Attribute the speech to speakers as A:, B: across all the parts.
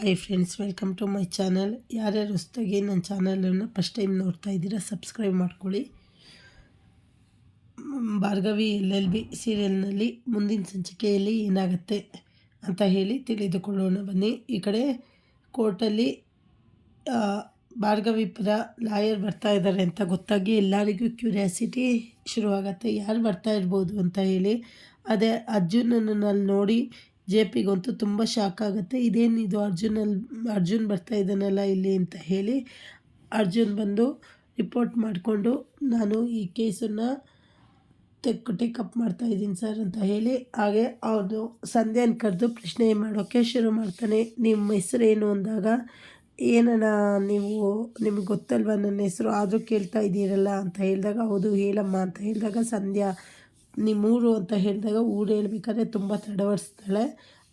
A: Hi friends welcome to my channel ಯಾರ್ಯಾರು ಹೊಸ್ದಾಗಿ ನನ್ನ ಚಾನಲನ್ನು ಫಸ್ಟ್ ಟೈಮ್ ನೋಡ್ತಾ ಇದ್ದೀರಾ ಸಬ್ಸ್ಕ್ರೈಬ್ ಮಾಡ್ಕೊಳ್ಳಿ. ಭಾರ್ಗವಿ ಎಲ್ ಎಲ್ ಬಿ ಸೀರಿಯಲ್ನಲ್ಲಿ ಮುಂದಿನ ಸಂಚಿಕೆಯಲ್ಲಿ ಏನಾಗುತ್ತೆ ಅಂತ ಹೇಳಿ ತಿಳಿದುಕೊಳ್ಳೋಣ. ಬನ್ನಿ, ಈ ಕಡೆ ಕೋರ್ಟಲ್ಲಿ ಭಾರ್ಗವಿ ಪರ ಲಾಯರ್ ಬರ್ತಾ ಇದ್ದಾರೆ ಅಂತ ಗೊತ್ತಾಗಿ ಎಲ್ಲರಿಗೂ ಕ್ಯೂರಿಯಾಸಿಟಿ ಶುರುವಾಗತ್ತೆ. ಯಾರು ಬರ್ತಾ ಇರ್ಬೋದು ಅಂತ ಹೇಳಿ, ಅದೇ ಅರ್ಜುನನ್ನು ಅಲ್ಲಿ ನೋಡಿ ಜೆ ಪಿಗಂತೂ ತುಂಬ ಶಾಕ್ ಆಗುತ್ತೆ. ಇದೇನಿದು ಅರ್ಜುನಲ್ಲಿ ಅರ್ಜುನ್ ಬರ್ತಾ ಇದ್ದಾನಲ್ಲ ಇಲ್ಲಿ ಅಂತ ಹೇಳಿ ಅರ್ಜುನ್ ಬಂದು ರಿಪೋರ್ಟ್ ಮಾಡಿಕೊಂಡು ನಾನು ಈ ಕೇಸನ್ನು ಟೆಕ್ ಟೇಕಪ್ ಮಾಡ್ತಾ ಇದ್ದೀನಿ ಸರ್ ಅಂತ ಹೇಳಿ ಹಾಗೆ ಅವನು ಸಂಧ್ಯಾನ ಕರೆದು ಪ್ರಶ್ನೆ ಮಾಡೋಕ್ಕೆ ಶುರು ಮಾಡ್ತಾನೆ. ನಿಮ್ಮ ಹೆಸರು ಏನು ಅಂದಾಗ ಏನಣ್ಣ ನೀವು, ನಿಮಗೆ ಗೊತ್ತಲ್ವ ನನ್ನ ಹೆಸರು? ಆದರೂ ಕೇಳ್ತಾ ಇದ್ದೀರಲ್ಲ ಅಂತ ಹೇಳಿದಾಗ, ಹೌದು ಹೇಳಮ್ಮ ಅಂತ ಹೇಳಿದಾಗ ಸಂಧ್ಯಾ ನಿಮ್ಮೂರು ಅಂತ ಹೇಳಿದಾಗ ಊರು ಹೇಳ್ಬೇಕಾದ್ರೆ ತುಂಬ ತಡವಡಿಸ್ತಾಳೆ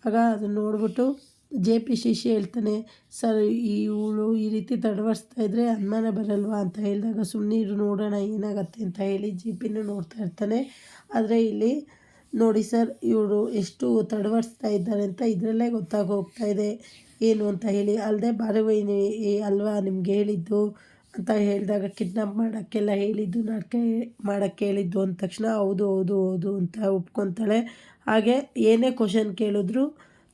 A: ಆಗ ಅದನ್ನು ನೋಡ್ಬಿಟ್ಟು ಜೆ ಪಿ ಶಿಶಿ ಹೇಳ್ತಾನೆ, ಸರ್, ಈ ಇವಳು ಈ ರೀತಿ ತಡವಡಿಸ್ತಾ ಇದ್ದರೆ ಅನುಮಾನ ಬರಲ್ವಾ? ಅಂತ ಹೇಳಿದಾಗ ಸುಮ್ಮನೆ ನೋಡೋಣ, ಏನಾಗತ್ತೆ? ಅಂತ ಹೇಳಿ ಜಿ ಪಿನೂ ನೋಡ್ತಾ ಇರ್ತಾನೆ. ಆದರೆ ಇಲ್ಲಿ ನೋಡಿ ಸರ್, ಇವರು ಎಷ್ಟು ತಡವಡಿಸ್ತಾ ಇದ್ದಾರೆ ಅಂತ ಇದರಲ್ಲೇ ಗೊತ್ತಾಗೋಗ್ತಾ ಇದೆ. ಏನು ಅಂತ ಹೇಳಿ ಅಲ್ಲದೆ ಬಾರವೈನಿ ಅಲ್ವಾ, ನಿಮ್ಗೆ ಹೇಳಿದ್ದು? ಅಂತ ಹೇಳಿದಾಗ ಕಿಡ್ನಾಪ್ ಮಾಡೋಕ್ಕೆಲ್ಲ ಹೇಳಿದ್ದು, ನಾಟಕ ಮಾಡೋಕ್ಕೆ ಹೇಳಿದ್ದು ಅಂದ ತಕ್ಷಣ ಹೌದು ಹೌದು ಹೌದು ಅಂತ ಒಪ್ಕೊತಾಳೆ. ಹಾಗೆ ಏನೇ ಕ್ವಶನ್ ಕೇಳಿದ್ರು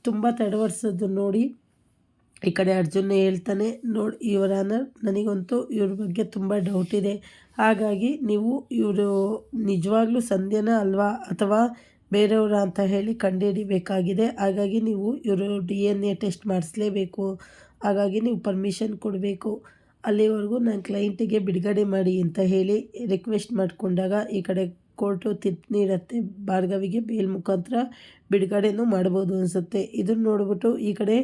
A: ತುಂಬ ತಡವರ್ಸೋದು ನೋಡಿ. ಈ ಕಡೆ ಅರ್ಜುನ್ ಹೇಳ್ತಾನೆ, ನೋಡಿ ಇವರನ್ನ ನನಗಂತೂ ಇವ್ರ ಬಗ್ಗೆ ತುಂಬ ಡೌಟ್ ಇದೆ. ಹಾಗಾಗಿ ನೀವು ಇವರು ನಿಜವಾಗ್ಲೂ ಸಂಧ್ಯಾನ ಅಲ್ವಾ ಅಥವಾ ಬೇರೆಯವರ ಅಂತ ಹೇಳಿ ಕಂಡುಹಿಡಿಬೇಕಾಗಿದೆ. ಹಾಗಾಗಿ ನೀವು ಇವರು ಡಿ ಎನ್ ಎ ಟೆಸ್ಟ್ ಮಾಡಿಸ್ಲೇಬೇಕು. ಹಾಗಾಗಿ ನೀವು ಪರ್ಮಿಷನ್ ಕೊಡಬೇಕು. ಅಲ್ಲಿವರೆಗೂ ನನ್ನ ಕ್ಲೈಂಟಿಗೆ ಬಿಡುಗಡೆ ಮಾಡಿ ಅಂತ ಹೇಳಿ ರಿಕ್ವೆಸ್ಟ್ ಮಾಡಿಕೊಂಡಾಗ ಈ ಕಡೆ ಕೋರ್ಟು ತೀರ್ಪು ನೀಡುತ್ತೆ. ಭಾರ್ಗವಿಗೆ ಬೇಲ್ ಮುಖಾಂತರ ಬಿಡುಗಡೆನೂ ಮಾಡ್ಬೋದು ಅನಿಸುತ್ತೆ. ಇದನ್ನು ನೋಡ್ಬಿಟ್ಟು ಈ ಕಡೆ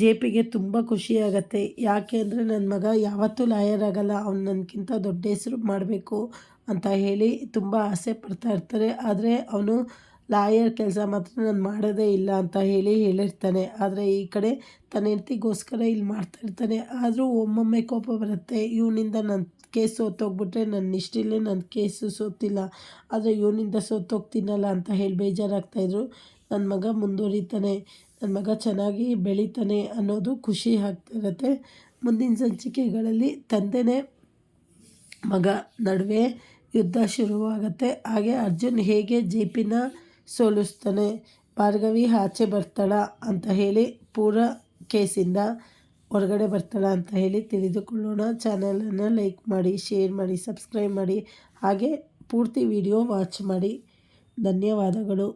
A: ಜೆ ಪಿಗೆ ತುಂಬ ಖುಷಿಯಾಗತ್ತೆ ಯಾಕೆ ಅಂದರೆ ನನ್ನ ಮಗ ಯಾವತ್ತೂ ಲಾಯರ್ ಆಗಲ್ಲ. ಅವ್ನು ನನಗಿಂತ ದೊಡ್ಡ ಹೆಸರು ಮಾಡಬೇಕು ಅಂತ ಹೇಳಿ ತುಂಬ ಆಸೆ ಪಡ್ತಾ ಇರ್ತಾರೆ. ಆದರೆ ಅವನು ಲಾಯರ್ ಕೆಲಸ ಮಾತ್ರ ನಾನು ಮಾಡೋದೇ ಇಲ್ಲ ಅಂತ ಹೇಳಿ ಹೇಳಿರ್ತಾನೆ. ಆದರೆ ಈ ಕಡೆ ತನ್ನ ಹೆಂಡತಿಗೋಸ್ಕರ ಇಲ್ಲಿ ಮಾಡ್ತಾ ಇರ್ತಾನೆ. ಆದರೂ ಒಮ್ಮೊಮ್ಮೆ ಕೋಪ ಬರುತ್ತೆ. ಇವನಿಂದ ನನ್ನ ಕೇಸ್ ಸೋತೋಗ್ಬಿಟ್ರೆ ನನ್ನ ಇಷ್ಟಿಲ್ಲೇ ನನ್ನ ಕೇಸು ಸೋತಿಲ್ಲ. ಆದರೆ ಇವನಿಂದ ಸೋತೋಗ್ತೀನಲ್ಲ ಅಂತ ಹೇಳಿ ಬೇಜಾರಾಗ್ತಾಯಿದ್ರು ನನ್ನ ಮಗ ಮುಂದುವರಿತಾನೆ. ನನ್ನ ಮಗ ಚೆನ್ನಾಗಿ ಬೆಳೀತಾನೆ ಅನ್ನೋದು ಖುಷಿ ಆಗ್ತಾ ಇರುತ್ತೆ. ಮುಂದಿನ ಸಂಚಿಕೆಗಳಲ್ಲಿ ತಂದೆನೇ ಮಗ ನಡುವೆ ಯುದ್ಧ ಶುರುವಾಗುತ್ತೆ. ಹಾಗೆ ಅರ್ಜುನ್ ಹೇಗೆ ಜೆ ಪಿನ ಸೋಲಿಸ್ತಾನೆ. ಭಾರ್ಗವಿ ಆಚೆ ಬರ್ತಾಳ ಅಂತ ಹೇಳಿ ಪೂರ ಕೇಸಿಂದ ಹೊರಗಡೆ ಬರ್ತಾಳ ಅಂತ ಹೇಳಿ ತಿಳಿದುಕೊಳ್ಳೋಣ. ಚಾನಲನ್ನು ಲೈಕ್ ಮಾಡಿ, ಶೇರ್ ಮಾಡಿ, ಸಬ್ಸ್ಕ್ರೈಬ್ ಮಾಡಿ. ಹಾಗೆ ಪೂರ್ತಿ ವಿಡಿಯೋ ವಾಚ್ ಮಾಡಿ. ಧನ್ಯವಾದಗಳು.